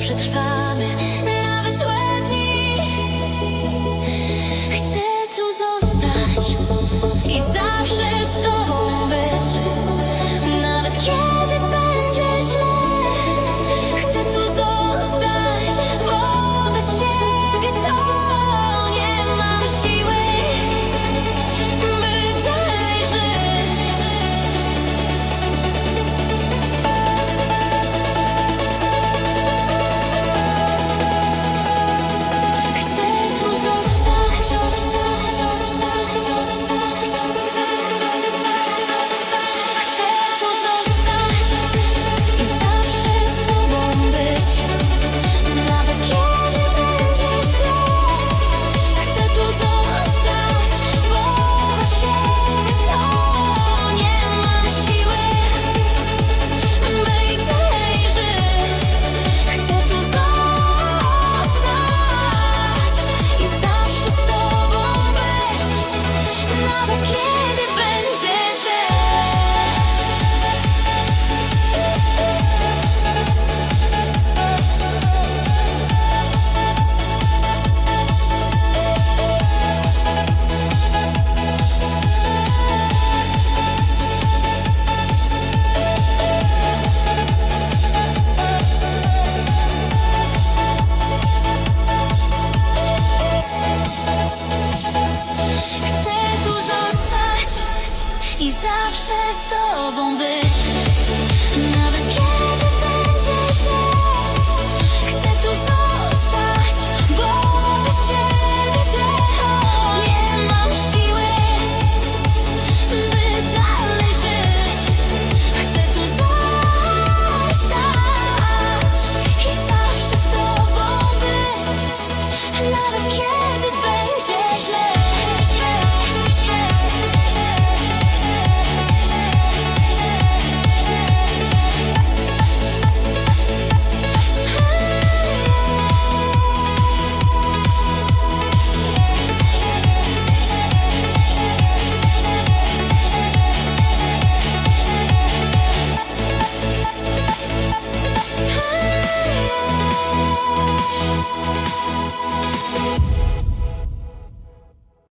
przetrwamy i zawsze z tobą być.